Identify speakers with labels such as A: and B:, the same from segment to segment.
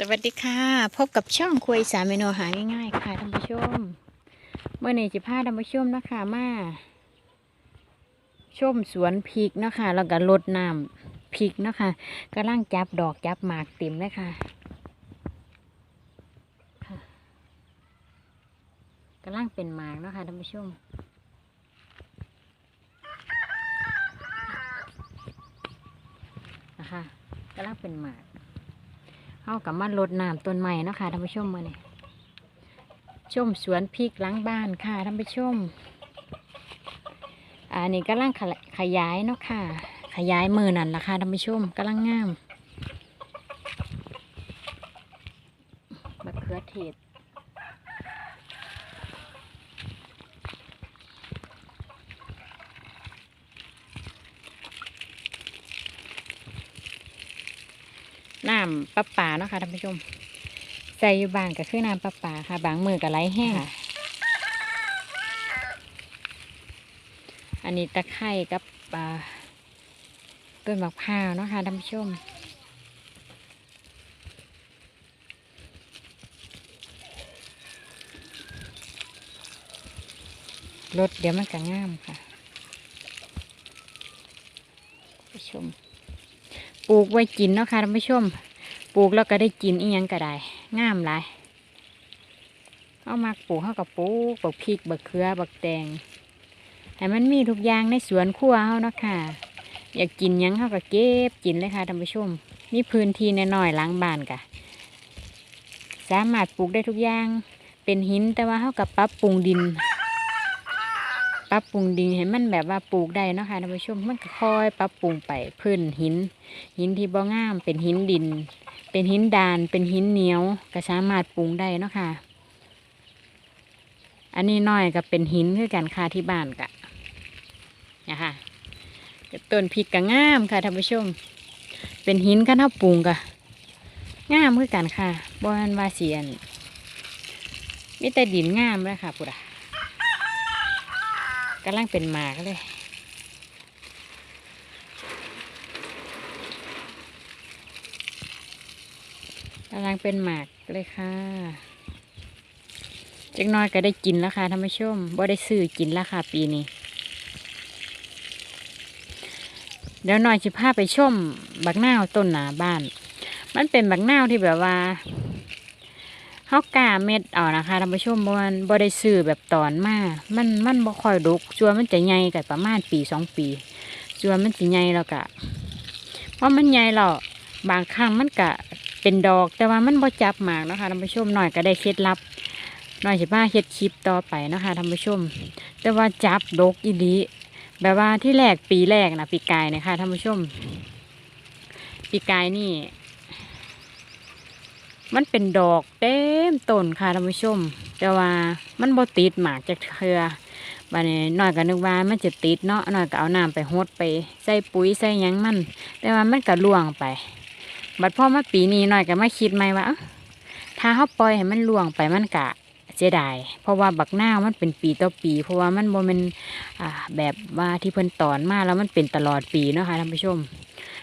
A: สวัสดีค่ะ พบกับช่องคุยสามเมนูหาง่ายๆค่ะท่านผู้ชมเมื่อนี้จะพาท่านผู้ชมนะคะมาชมสวนพริกนะคะแล้วก็รดน้ำพริกนะคะกำลังจับดอกจับหมากเต็มเลยค่ะค่ะกำลังเป็นหมากนะคะท่านผู้ชมนะคะกำลังเป็นหมาก เอากับมาลดน้ำต้นใหม่นะคะท่านผู้ชมมาเนี่ยชมสวนพริกล้างบ้านค่ะท่านผู้ชมอันนี้กำลังขยายเนาะค่ะ ขยายมือนั่นละค่ะท่านผู้ชมกำลังงามมะเขือเทศ น้ำประปาเนาะค่ะท่านผู้ชม ใส่อยู่บางก็คือน้ำประปาค่ะ บางมือก็ไหลแห้งอันนี้ตะไคร่กับอ่าต้นมะพร้าวเนาะค่ะท่านผู้ชมรถเดี๋ยวมันก็งามค่ะผู้ชม ปลูกไว้กินเนาะค่ะท่านผู้ชม ปลูกแล้วก็ได้กินอีหยังก็ได้งามหลายเอามาปลูกเข้ากับปลูกบักพริกบักเขือบักแตงให้มันมีทุกอย่างในสวนครัวเฮาเนาะค่ะ อยากกินยังเข้าก็เก็บกินเลยค่ะท่านผู้ชมมีพื้นที่น้อยๆล้างบ้านกะสามารถปลูกได้ทุกอย่างเป็นหินแต่ว่าเข้ากับปรับปรุงดิน ปรับปรุงดินให้มันแบบว่าปลูกได้นะคะท่านผู้ชมมันก็ค่อยปรับปรุงไปพื้นหิน หินที่บ่งามเป็นหินดิน เป็นหินดาน เป็นหินเหนียวก็สามารถปรุงได้นะคะอันนี้น้อยก็เป็นหินคือกันค่ะที่บ้านกะนะคะต้นพริกก็งามค่ะท่านผู้ชม เป็นหินกันเท่าปรุงกะงามคือกันค่ะบอนวาเสียนมีแต่ดินงามเลยค่ะปุระ กำลังเป็นหมากเลยกำลังเป็นหมากเลยค่ะจักหน้อยก็ได้กินแล้วค่ะท่านผู้ชมบ่ได้ซื้อกินแล้วค่ะปีนี้เดี๋ยวหน่อยจะพาไปชมบักนาวต้นหนาบ้าน มันเป็นบักนาวที่แบบว่า เฮากาเม็ดเอานะคะท่านผู้ชมบ่มันบ่ได้ซื้อแบบตอนมา มันมันบ่ค่อยดกจัวมันจะใหญ่กันประมาณปีสองปีจัวมันจะใหญ่แล้วก็เพราะมันใหญ่แล้วบางครั้งมันก็เป็นดอก แต่ว่ามันบ่จับหมากนะคะท่านผู้ชมหน่อยก็ได้เคล็ดลับหน่อยสิบ้าเฮ็ดคลิปต่อไปนะคะท่านผู้ชม แต่ว่าจับดกอีดีแบบว่าที่แรกปีแรกนะปีกายนะคะท่านผู้ชม ปีกายนี่ มันเป็นดอกเต็มต้นค่ะท่านผู้ชม แต่ว่ามันบ่ติดหมากจากเทือบัดนี้หน่อยก็นึกว่ามันจะติดเนาะหน่อยก็เอาน้ำไปหดไปใส่ปุ๋ยใส่ยังมัน แต่ว่ามันก็ล่วงไป บัดพ่อมาปีนี้หน่อยก็มาคิดใหมว่าเอ้าถ้าเขาปล่อยให้มันล่วงไปมันกะเสียดายเพราะว่าบักหน้ามันเป็นปีต่อปี เพราะว่ามันบ่แมันอ่าแบบว่าที่เพิ่นตอนมาแล้วมันเป็นตลอดปีเนาะค่ะท่านผู้ชม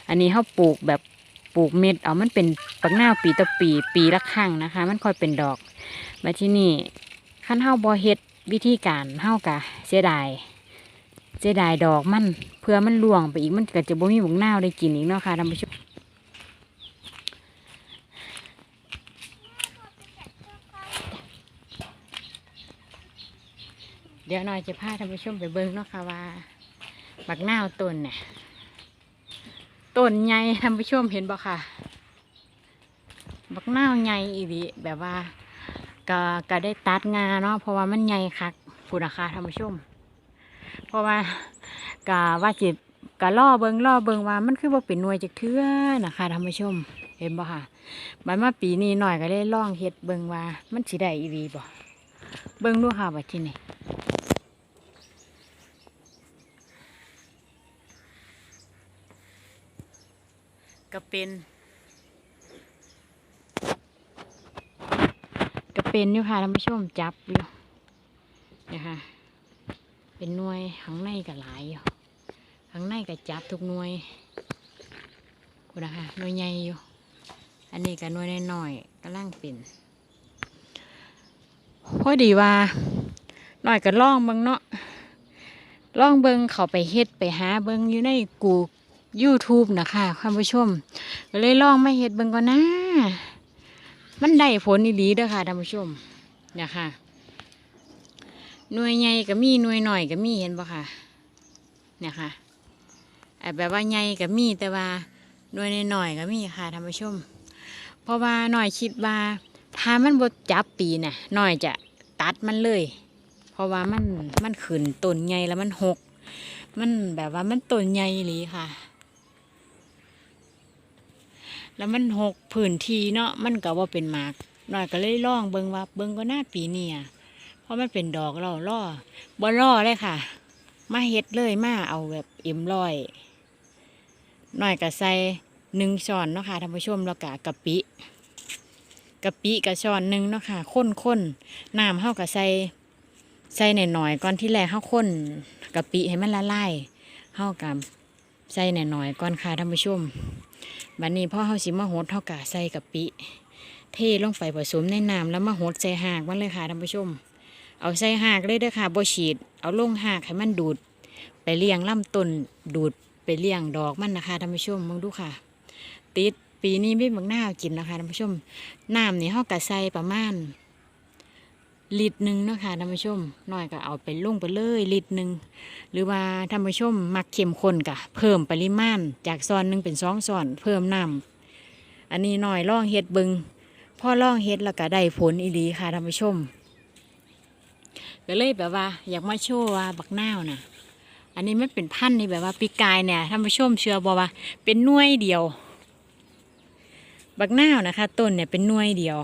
A: อันนี้เขาปลูกแบบ ปลูกเม็ดเอามันเป็นบักหน้าปีต่อปี ปีละครั้งนะคะ มันค่อยเป็นดอกมาที่นี่ขั้นเฮาบ่เฮ็ดวิธีการเฮากะเสียดายเสียดายดอกมันเพื่อมันล่วงไปอีกมันก็จะบ่มีบักหน้าได้กินอีกเนาะค่ะท่านผู้ชมเดี๋ยวหน่อยจะพาท่านผู้ชมไปเบิ่งเนาะค่ะว่าบักหน้าต้นเนี่ย ต้นใหญ่ท่านผู้ชมเห็นบ่ค่ะ บักนาวใหญ่อีหลีแบบว่าก็ก็ได้ตัดงาเนาะเพราะว่ามันใหญ่คักพูดนะคะท่านผู้ชม เพราะว่าก็ว่าจิก็ล่อเบิงล่อเบิงว่ามันคือว่าเป็นหน่วยจากเทือนะคะท่านผู้ชม เห็นบ่ค่ะบัดมาปีนี้หน่อยก็ได้ล่องเฮ็ดเบิงว่า มันสิได้อีหลีบ่เบิงดูค่ะว่าที่นี่ ก็เป็นก็เป็นอยู่ค่ะท่านผู้ชมจับอยู่นะคะเป็นหน่วยข้างในก็หลายอยู่ข้างในก็จับทุกหน่วยคุณนะคะหน่วยใหญ่อยู่อันนี้ก็หน่วยน้อยๆกำลังเป็นพอดีว่าหน่อยก็ล่องเบิ่งเนาะล่องเบิ่งเขาไปเฮ็ดไปหาเบิ่งอยู่ในกู YouTube นะคะท่านผู้ชมก็เลยลองมาเฮ็ดเบิ่งก่อนนะ มันได้ผลดีเด้อค่ะท่านผู้ชมเนี่ยค่ะหน่วยใหญ่ก็มีหน่วยหน่อยก็มีเห็นบ่ค่ะเนี่ยค่ะแบบว่าใหญ่ก็มีแต่ว่าหน่วยน้อยก็มีค่ะท่านผู้ชม เพราะว่าหน่อยคิดว่าถ้ามันบ่จับปีน่ะหน่อยจะตัดมันเลย เพราะว่ามันมันขึ้นต้นใหญ่แล้วมันหก มันแบบว่ามันต้นใหญ่อีหลีค่ะ แล้วมันหกพื้นทีเนาะมันก็ว่าเป็นหมากหน่อยก็เลยล่องเบิงว่าเบิงก็น่าปีเนี้อะเพราะมันเป็นดอกเราล่อบ่ล่อเลยค่ะ มาเฮ็ดเลยมาเอาแบบเอ็มร้อยหน่อยก็ใส่หนึ่งช้อนเนาะค่ะท่านผู้ชมแล้วก็กะปิกะปิกะช้อนหนึ่งเนาะค่ะข้นข้นน้ำเฮาก็ใส่ใส่หน่อยๆก่อนที่แรกเฮาข้นกะปิให้มันละลายเฮากับใส่หน่อยๆก่อนค่ะท่านผู้ชม บัดนี้พ่อเฮาสิมาโหดเฮากะใส่กะปิ เทลงไปผสมในน้ำแล้วมาโหดใส่หากมันเลยค่ะท่านผู้ชม เอาใส่หากเลยเด้อค่ะบ่ฉีด เอาลงหากให้มันดูด ไปเลี้ยงลำต้นดูดไปเลี้ยงดอกมันนะคะท่านผู้ชมมองดูค่ะ ติดปีนี้ไม่บักหน้ากินนะคะท่านผู้ชมน้ำนี่เฮากะใส่ประมาณ ลิตรหนึ่งเนาะคะท่านผู้ชมน้อยก็เอาไปลงไปเลยลิตรหนึ่งหรือว่าท่านผู้ชมมักเข้มข้นกะเพิ่มปริมาณจากซอนหนึ่งเป็นสองซอน เพิ่มน้ำอันนี้หน่อยล่องเฮ็ดบิงพ่อล่องเฮ็ดแล้วก็ได้ผลอีหลีค่ะท่านผู้ชมก็เลยแบบว่า อยากมาโชว์ว่าบักนาวน่ะ อันนี้ไม่เป็นพันธุ์นี่แบบว่าปีกายเนี่ยท่านผู้ชมเชื่อบอกว่า เป็นน่วยเดียว บักนาวนะคะ ต้นเนี่ยเป็นน่วยเดียว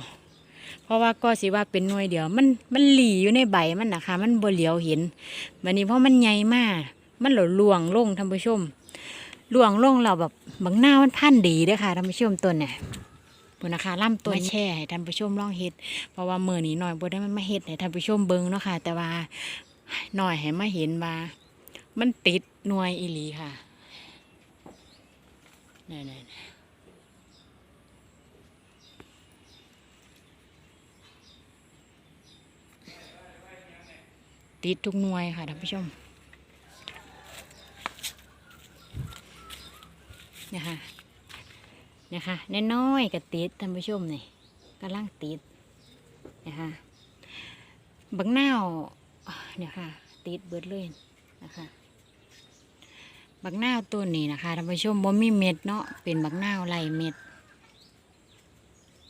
A: ราะว่าก็สิว่าเป็นหน่วยเดียว มันมันหลีอยู่ในใบมันนะคะมันบ่เหลียวเห็นวันนี้เพราะมันใหญ่มาก มันหล่ลวงลงท่านผู้ชมลวงลงเราแบบบางหน้ามันพันดีเด้อค่ะท่านผู้ชมต้นเนี่ยปุ่นนะคะล่ำต้นแช่ให้ท่านผู้ชมลองเฮ็ดเพราะว่ามือนี้หน่อยบ่ได้มันมาเฮ็ดให้ท่านผู้ชมเบิ่งเนาะค่ะ แต่ว่าหน่อยให้มาเห็นว่ามันติดหน่วยอีหลีค่ะนี่ๆ ติดทุกหน่วยค่ะท่านผู้ชมนะคะนะคะน้อยๆกับติดท่านผู้ชมนี่กำลังติดนะคะบักนาวเนี่ยค่ะติดเบิดเลยนะคะบักนาวต้นนี้นะคะท่านผู้ชมบ่มีเม็ดเนาะเป็นบักนาวไรเม็ด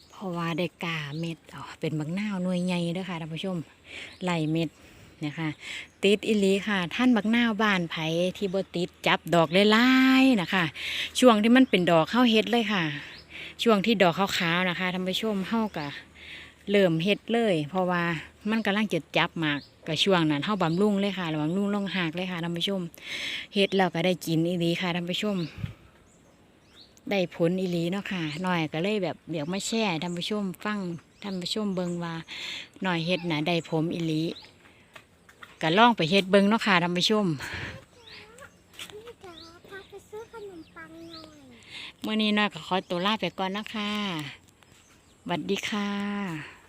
A: เพราะว่าได้กาเม็ดอ๋อเป็นบักนาวหน่วยใหญ่ด้อค่ะท่านผู้ชมไรเม็ด นะคะติดอิลีค่ะ ท่านบักหน้าบ้านไผที่บ่ติดจับดอกหลายๆนะคะ ช่วงที่มันเป็นดอกเข้าเฮ็ดเลยค่ะ ช่วงที่ดอกขาวๆนะคะท่านผู้ชมเข้ากะเริ่มเฮ็ดเลย เพราะว่ามันกำลังจะจับหมากกับช่วงนั้นเข้าบำรุงเลยค่ะบำรุงลงหากเลยค่ะท่านผู้ชมเฮ็ดแล้วก็ได้กินอีหลีค่ะท่านผู้ชมได้ผลอีหลีเนาะค่ะหน่อยก็เลยแบบเดี๋ยวมาแช่ท่านผู้ชมฟังท่านผู้ชมเบิงว่าหน่อยเฮ็ดนะได้ผมอีหลี ก็ลองไปเฮ็ดเบิงเนาะค่ะท่านผู้ชม
B: นี่จ๋าพาไปซื้อขนมปังหน่อย
A: เมื่อนี้น้อยก็ขอตัวลาไปก่อนนะคะสวัสดีค่ะ